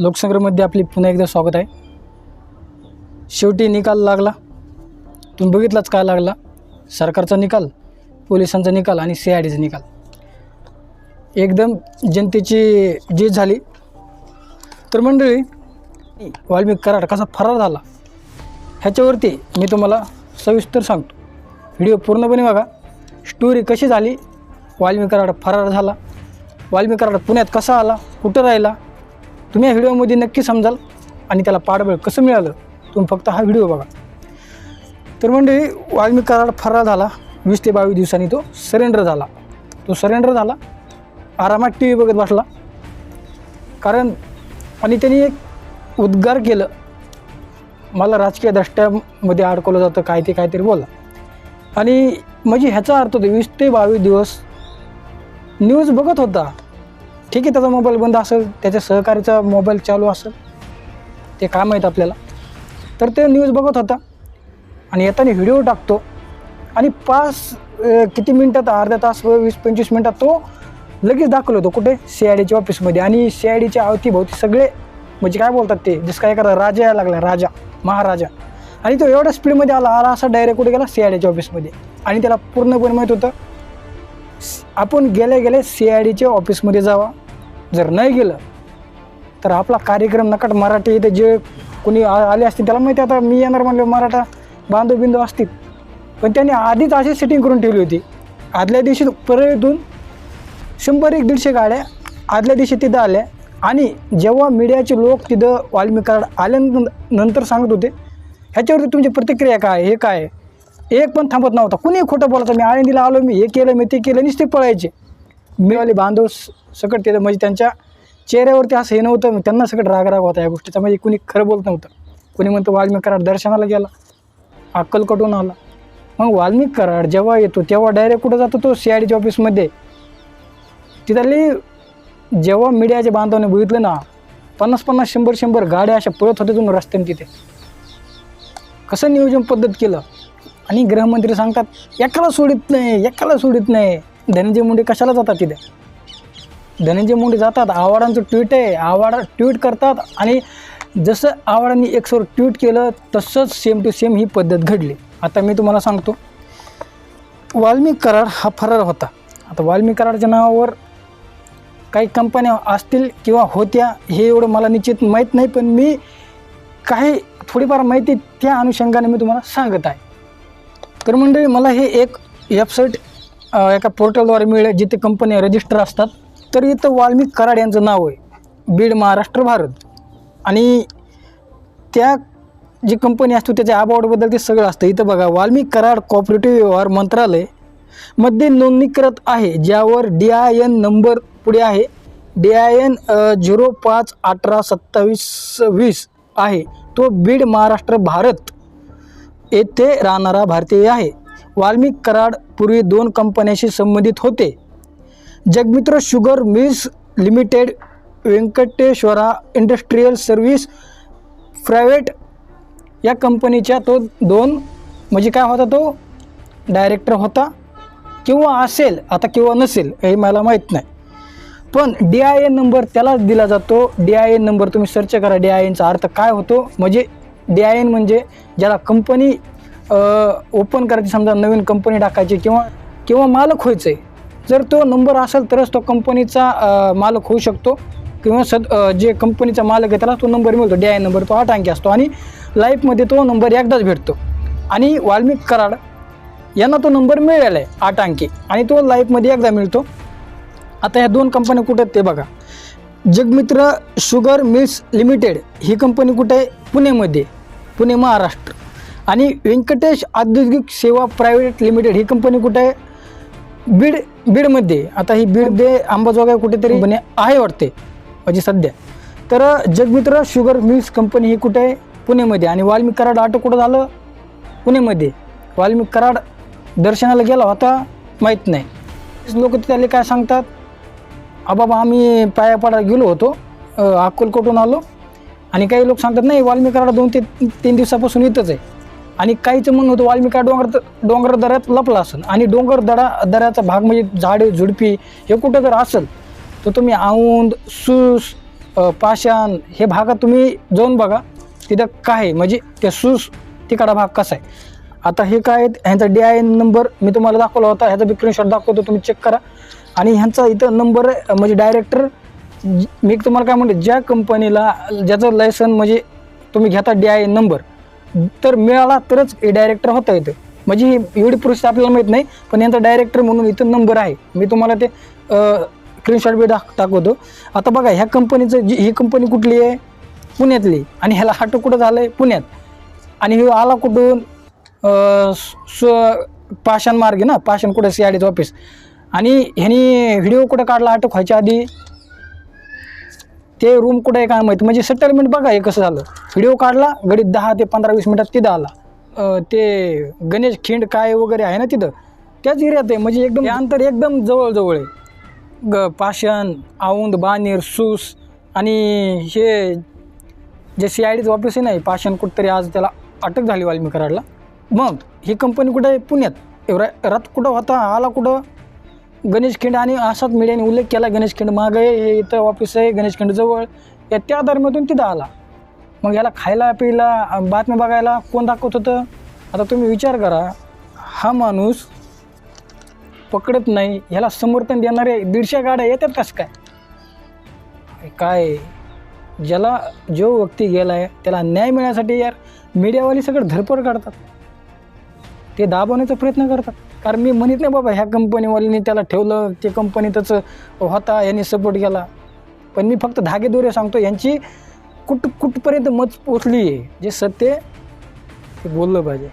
लोकसंग्रहमध्ये आपली पुन्हा एकदा स्वागत आहे. शेवटी निकाल लागला. तुम्ही बघितलाच काय लागला? सरकारचा निकाल पोलिसांचा निकाल आणि सी आय डीचा निकाल. एकदम जनतेची जीत झाली. तर मंडळी वाल्मिक कराड कसा फरार झाला? ह्याच्यावरती मी तुम्हाला सविस्तर सांगतो. व्हिडिओ पूर्णपणे बघा. स्टोरी कशी झाली? वाल्मिक कराड फरार झाला. वाल्मिक कराड पुण्यात कसा आला? कुठं राहिला? तुम्ही या व्हिडिओमध्ये नक्की समजाल आणि त्याला पाठबळ कसं मिळालं तुम्ही फक्त हा व्हिडिओ बघा. तर म्हणजे वाल्मिक कराड फरार झाला. वीस ते बावीस दिवसांनी तो सरेंडर झाला. तो सरेंडर झाला. आरामात टी व्ही बघत बसला. कारण आणि त्यांनी एक उद्गार केलं. मला राजकीय दृष्ट्यामध्ये अडकवलं जातं काय ते काहीतरी बोला. आणि म्हणजे ह्याचा अर्थ होतो वीस ते बावीस दिवस न्यूज बघत होता. ठीक आहे त्याचा मोबाईल बंद असेल त्याच्या सहकारीचा मोबाईल चालू असेल ते काय माहीत आपल्याला. तर ते न्यूज बघत होता. आणि येताना व्हिडिओ टाकतो. आणि पाच किती मिनटात अर्धा तास व वीस पंचवीस मिनटात तो लगेच दाखवलं होतो कुठे? सी आय डीच्या ऑफिसमध्ये आणि सी आय डीच्या अवतीभोवती सगळे म्हणजे काय बोलतात ते जसं काय एखादा राजा यायला लागला राजा महाराजा. आणि तो एवढ्या स्पीडमध्ये आला आला असा डायरेक्ट कुठे गेला? सी आय डीच्या ऑफिसमध्ये आणि त्याला पूर्णपणे माहीत होतं आपण गेले गेले सी आय डीच्या ऑफिसमध्ये जावा. जर नाही गेलं तर आपला कार्यक्रम नकट मराठी इथे जे कोणी आ- आले असतील त्याला माहिती आता मी येणार म्हणलं मराठा बांधव बिंदू असतील. पण त्यांनी आधीच अशी सेटिंग करून ठेवली होती. आदल्या दिवशी परळीतून शंभर एक दीडशे गाड्या आदल्या दिवशी तिथं आल्या. आणि जेव्हा मीडियाचे लोक तिथं वाल्मिक कराड आल्यानंतर सांगत होते ह्याच्यावरती तुमची प्रतिक्रिया काय हे काय एक पण थांबत नव्हता. कुणी खोटं बोलायचं. मी आळंदीला आलो मी हे केलं मी ते केलं नुसते पळायचे. मीवाले बांधव स- सकट ते म्हणजे त्यांच्या चेहऱ्यावरती असं हे नव्हतं. त्यांना सकट राग राग होता या गोष्टीचा. म्हणजे कुणी खरं बोलत नव्हतं. कुणी म्हणतं वाल्मिक कराड दर्शनाला गेला. अक्कल कटून आला. मग वाल्मिक कराड जेव्हा येतो तेव्हा डायरेक्ट कुठं जातो? तो सी आय डीच्या ऑफिसमध्ये तिथली जेव्हा मीडियाच्या बांधवाने बघितलं ना पन्नास पन्नास शंभर शंभर गाड्या अशा पळत होते तुम्ही रस्त्याने तिथे. कसं नियोजन पद्धत केलं? आणि गृहमंत्री सांगतात एकाला सोडित नाही एकाला सोडित नाही. धनंजय मुंडे कशाला जातात तिथे? धनंजय मुंडे जातात आव्हाडांचं ट्विट आहे. आव्हाड ट्विट करतात आणि जसं आव्हाडांनी एकसोर ट्विट केलं तसंच सेम टू सेम ही पद्धत घडली. आता मी तुम्हाला सांगतो. वाल्मिक कराड हा फरार होता. आता वाल्मिक कराडच्या नावावर काही कंपन्या असतील किंवा होत्या हे एवढं मला निश्चित माहीत नाही पण मी काही थोडीफार माहिती त्या अनुषंगाने मी तुम्हाला सांगत आहे. तर मंडळी मला हे एक वेबसाईट एका पोर्टलद्वारे मिळेल जिथे कंपन्या रजिस्टर असतात. तर इथं वाल्मिक कराड यांचं नाव आहे. बीड महाराष्ट्र भारत. आणि त्या जी कंपनी असतो त्याच्या अबाउटबद्दल ते सगळं असतं. इथं बघा वाल्मिक कराड कॉपरेटिव्ह व्यवहार मंत्रालयमध्ये नोंदणीकृत आहे ज्यावर डी आय एन नंबर पुढे आहे. डी आय एन झिरो पाच अठरा सत्तावीस वीस आहे. तो बीड महाराष्ट्र भारत. येथे राहणारा भारतीय आहे. वाल्मिक कराड पूर्वी दोन कंपन्यांशी संबंधित होते. Jagmitra sugar mills limited Venkateshwara industrial service private या कंपनीच्या तो दोन म्हणजे काय होता तो? डायरेक्टर होता किंवा असेल आता किंवा नसेल हे मला माहीत नाही. पण डी आय एन नंबर त्यालाच दिला जातो. डी आय एन नंबर तुम्ही सर्च करा. डी आय एनचा अर्थ काय होतो? म्हणजे डी आय एन म्हणजे ज्याला कंपनी ओपन करायची समजा नवीन कंपनी टाकायची किंवा किंवा मालक व्हायचं आहे जर तो नंबर असेल तरच तो कंपनीचा मालक होऊ शकतो. किंवा सद जे कंपनीचा मालक आहे त्याला तो नंबर मिळतो डी आय एन नंबर तो आठ अंकी असतो. आणि लाईफमध्ये तो नंबर एकदाच भेटतो. आणि वाल्मिक कराड यांना तो नंबर मिळाला आहे आठ अंकी. आणि तो लाईफमध्ये एकदा मिळतो. आता ह्या दोन कंपन्या कुठे आहेत ते बघा. जगमित्र शुगर मिल्स लिमिटेड ही कंपनी कुठे आहे? पुणेमध्ये. पुणे महाराष्ट्र. आणि व्यंकटेश औद्योगिक सेवा प्रायव्हेट लिमिटेड ही कंपनी कुठे आहे? बीड बीडमध्ये. आता ही बीडमध्ये अंबाजोगाई कुठेतरी बने आहे वाटते म्हणजे सध्या. तर जगमित्र शुगर मिल्स कंपनी ही कुठे आहे? पुणेमध्ये. आणि वाल्मिक कराड ऑटो कुठं झालं? पुणेमध्ये. वाल्मिक कराड दर्शनाला गेला होता? माहीत नाही. लोक त्याला काय सांगतात? आबाबा आम्ही पाया पाडा गेलो होतो. अकोलकोटून आलो. आणि काही लोक सांगतात नाही वाल्मिकाडा दोन ते तीन दिवसापासून इथंच आहे. आणि काहीचं म्हणणं होतं वाल्मिका डोंगर डोंगर दऱ्यात लपला असेल आणि डोंगर दडा दऱ्याचा भाग म्हणजे झाडे झुडपी हे कुठं जर असेल तर तुम्ही औंद सूस पाषाण हे भागात तुम्ही जाऊन बघा तिथं काय आहे. म्हणजे त्या सूस तिकडा भाग कसा आहे. आता हे काय ह्यांचा डी आय एन नंबर मी तुम्हाला दाखवला होता ह्याचा बी स्क्रीनशॉट दाखवतो तुम्ही चेक करा. आणि ह्यांचा इथं नंबर म्हणजे डायरेक्टर मी तुम्हाला काय म्हणते ज्या कंपनीला ज्याचं लायसन म्हणजे तुम्ही घेता डी आय नंबर तर मिळाला तरच हे डायरेक्टर होता येतं म्हणजे ही एवढी प्रोसेस आपल्याला माहीत नाही पण यांचा डायरेक्टर म्हणून इथं नंबर आहे. मी तुम्हाला ते स्क्रीनशॉट बी दाख दाखवतो. आता बघा ह्या कंपनीचं जी ही कंपनी कुठली आहे? पुण्यातली. आणि ह्याला हाटो कुठं झालं आहे पुण्यात. आणि हे आला कुठून? स पाषाण मार्गे ना पाषाण कुठं सी आय डीचं ऑफिस आणि ह्यानी व्हिडिओ कुठं काढला? अटक व्हायच्या आधी? ते रूम कुठं आहे काय माहिती. म्हणजे सेटलमेंट बघा हे कसं झालं. व्हिडिओ काढला गडीत दहा ते पंधरा वीस मिनटात तिथं आला. ते गणेश खिंड काय वगैरे आहे ना तिथं त्याच एरियात आहे. म्हणजे एकदम अंतर एकदम जवळजवळ आहे. ग पाषाण औंध बानेर सूस आणि हे जे सी आय डीचं ऑफिस आहे ना हे पाषाण कुठंतरी आज त्याला अटक झाली वाल्मी कराडला मग ही कंपनी कुठं आहे? पुण्यात. एवढा रथ कुठं होता आला कुठं? गणेश खिंड आणि असाच मीडियाने उल्लेख केला गणेश खिंड मागे हे इथं ऑफिस आहे गणेश खिंड जवळ या त्या दरम्यातून तिथं आला. मग याला खायला प्यायला बातम्या बघायला कोण दाखवत होतं? आता तुम्ही विचार करा हा माणूस पकडत नाही ह्याला समर्थन देणारे दीडशे गाड्या येतात कसं काय? काय? ज्याला जो व्यक्ती गेला आहे त्याला न्याय मिळण्यासाठी यार मीडियावाली सगळं धरपड काढतात. ते दाबवण्याचा प्रयत्न करतात. कारण मी म्हणत नाही बाबा ह्या कंपनीवाल्यांनी त्याला ठेवलं ते कंपनीतच होता यांनी सपोर्ट केला. पण मी फक्त धागेदोरे सांगतो यांची कुठ कुठपर्यंत मत पोचली आहे जे सत्य ते बोललं पाहिजे.